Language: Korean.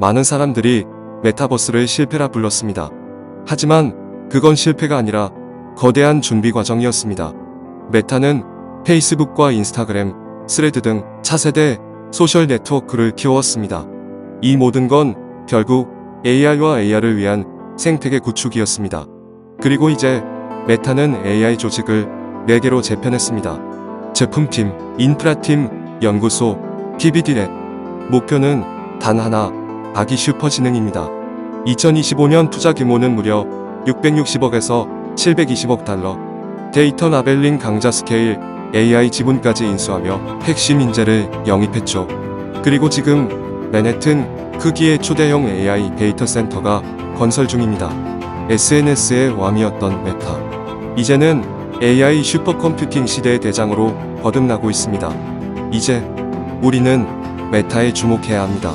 많은 사람들이 메타버스를 실패라 불렀습니다. 하지만 그건 실패가 아니라 거대한 준비 과정이었습니다. 메타는 페이스북과 인스타그램, 스레드 등 차세대 소셜 네트워크를 키웠습니다. 이 모든 건 결국 AI와 AR을 위한 생태계 구축이었습니다. 그리고 이제 메타는 AI 조직을 4개로 재편했습니다. 제품팀, 인프라팀, 연구소, PBD랩. 목표는 단 하나, 아기 슈퍼지능입니다. 2025년 투자 규모는 무려 660억에서 720억 달러. 데이터 라벨링 강자 스케일 AI 지분까지 인수하며 핵심 인재를 영입했죠. 그리고 지금 맨해튼 크기의 초대형 AI 데이터 센터가 건설 중입니다. SNS의 왕이었던 메타. 이제는 AI 슈퍼컴퓨팅 시대의 대장으로 거듭나고 있습니다. 이제 우리는 메타에 주목해야 합니다.